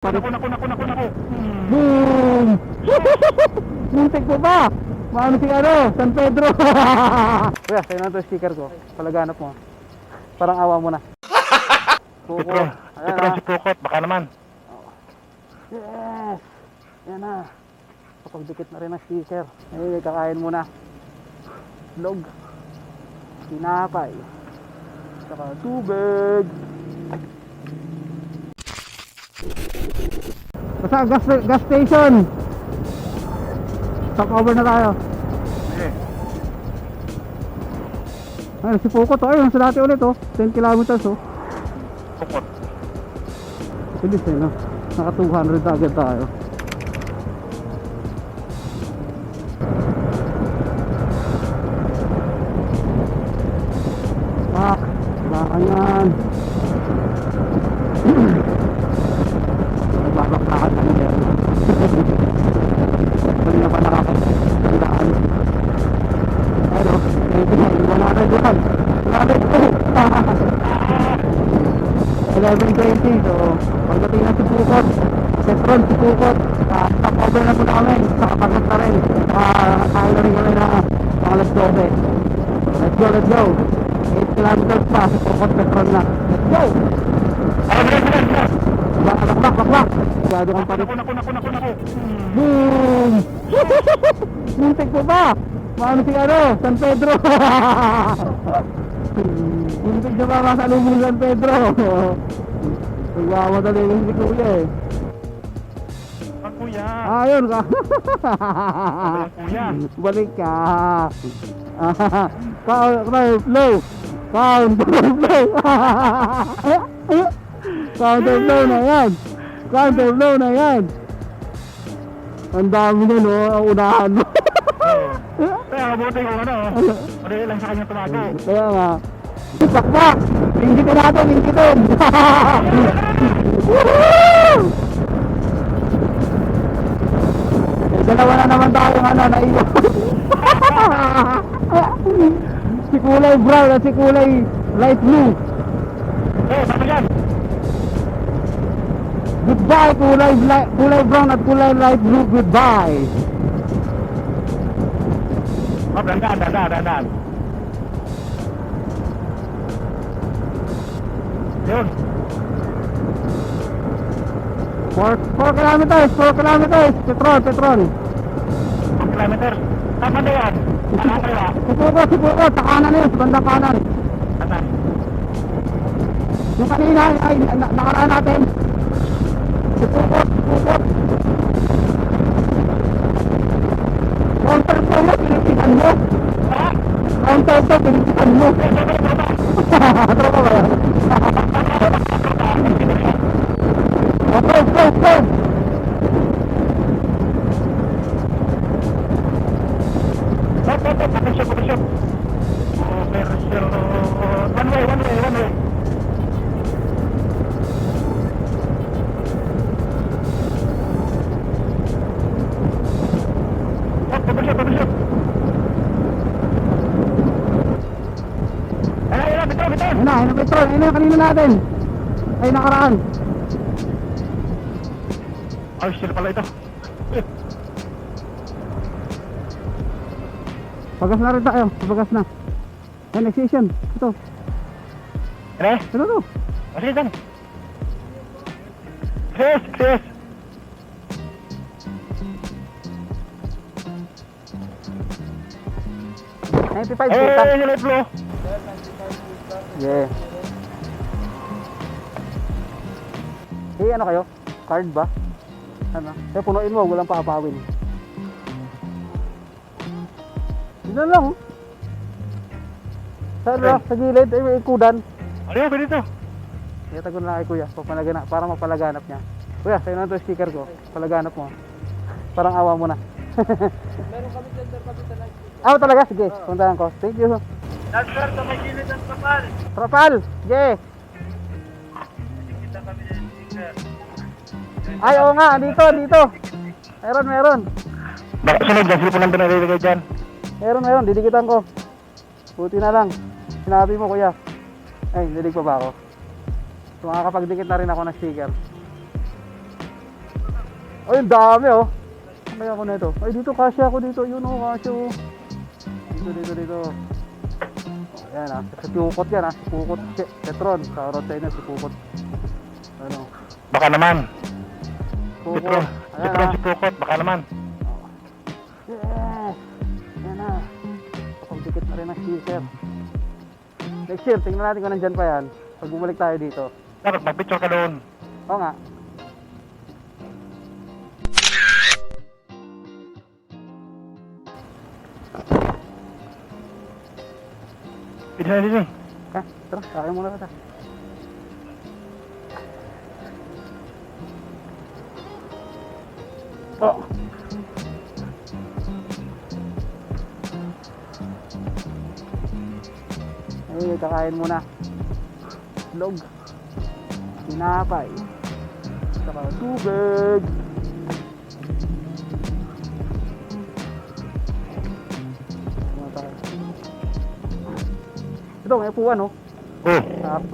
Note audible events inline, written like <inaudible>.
Naku, naku, naku, naku, naku. Boom! <laughs> Muntik po ba? Maano si ano? San Pedro! <laughs> Kuya, sa'yo na ito sticker ko. Palaganap mo. Parang awa mo na. Kuko. Ayan na. si Pukot, baka naman. Yes! Yan na. Kapagdikit na rin ang sticker. Eh, kakain muna. Log. Tinapay. Saka tubig. Basta gas, gas station. Stop over na tayo. Sige. Ayun, si Pukot. Ayun, sa dati ulit oh. 10 kilometers oh. Pukot. Bilis eh, no? Naka 200 na agad tayo. 11.20 so pagdating na si Pukot Petron si Pukot uh, stop over na muna kami nakapagot na rin uh, kaya na rin kami na mga alas 12 let's go let's go 8 kilometers pa si Pukot Petron na let's go. Bak, bak, bak, bak, bak Masyado kang parit Naku, naku, naku, naku, naku. Boom! <laughs> Muntik po ba? Paano si ano? San Pedro? <laughs> Muntik na ba masalubong San Pedro? Nagmamadali lang si Kuya eh. Ang kuya. Ayun ka. Walang kuya. Balik ka. Counter flow. Counter flow. Counter flow na yan. Counter flow na yan. Ang dami na no, ang unahan mo. Kaya mabuti kung ano. Madali lang sa kanya tumago. Kaya nga. Sakmak! Lingkitin natin, lingkitin! Woohoo! Eh, dalawa na naman tayo ano, naiwan. <laughs> si kulay brown at si kulay light blue. Eh, sabi yan. Goodbye kulay, kulay brown at kulay light blue. Goodbye. Oh, dandan, dandan, dandan. Yun. 4 4 kilometers, 4 kilometers. Petron, Petron. 1 kilometer. Saan ba yan? Saan kaya? Si Puko, si Puko, sa kanan yun, sa bandang kanan. Saan? Yung kanina ay na, nakaraan natin. Si Pukot, Pukot. Counter po mo, pinitikan mo. Counter po, pinitikan mo. Tropa ba yan? Okay, go, go. Na, ayun na petrol. Ayun na yung kanina natin. Ay, nakaraan. Ay, sila pala ito. Pagas na rin tayo. Pagas na. Yan, station. Ito. Ano eh? Ito to. Sige, saan? Chris, Chris. 95 kita. yung light blue. Yeah. Eh, ano kayo? Card ba? Ano? Eh, punuin mo, walang paapawin. Yun na lang. oh. Sa, Okay. sa gilid, eh, may ikudan. Ano yun, pwede ito? Iyata ko na kay kuya, papalaganap, para mapalaganap niya. Kuya, sa'yo na ito yung sticker ko. Palaganap mo. Parang awa mo na. <laughs> Meron kami kami talaga. Ah, talaga? Sige, puntahan ko. Thank you. Sir, sa may gilid ng kapal. Trapal! Sige! Kita kami ng sticker. Ay, oo nga, dito, dito. Meron, meron. Baka sunod dyan, sila po nandun nalilagay dyan. Meron, meron, didikitan ko. Buti na lang. Sinabi mo, kuya. Ay, didig pa ba ako? So, makakapagdikit na rin ako ng sticker. Ay, ang dami oh. Kaya ako na ito. Ay, dito kasya ako dito. Yun oh, kasya oh. Dito, dito, dito. Ayan ah. Si Pukot yan ah. Si Pukot. Petron. Sa road inyo, si Pukot. Ano? Baka naman. Pukot. Petron. Ayan Petron ah. si Pukot. Baka naman. Yes! Yan na. Pagdikit na rin ang sticker. Next year, tingnan natin kung nandyan pa yan. Pag bumalik tayo dito. Dapat mag-picture ka doon. Oo nga. Pwede na eh. Ha? Tara, kaya muna kita. Oh! Ay, kakain muna. Log. Tinapay. Saka tubig. Ito, may upuan oh. Oh. Sarap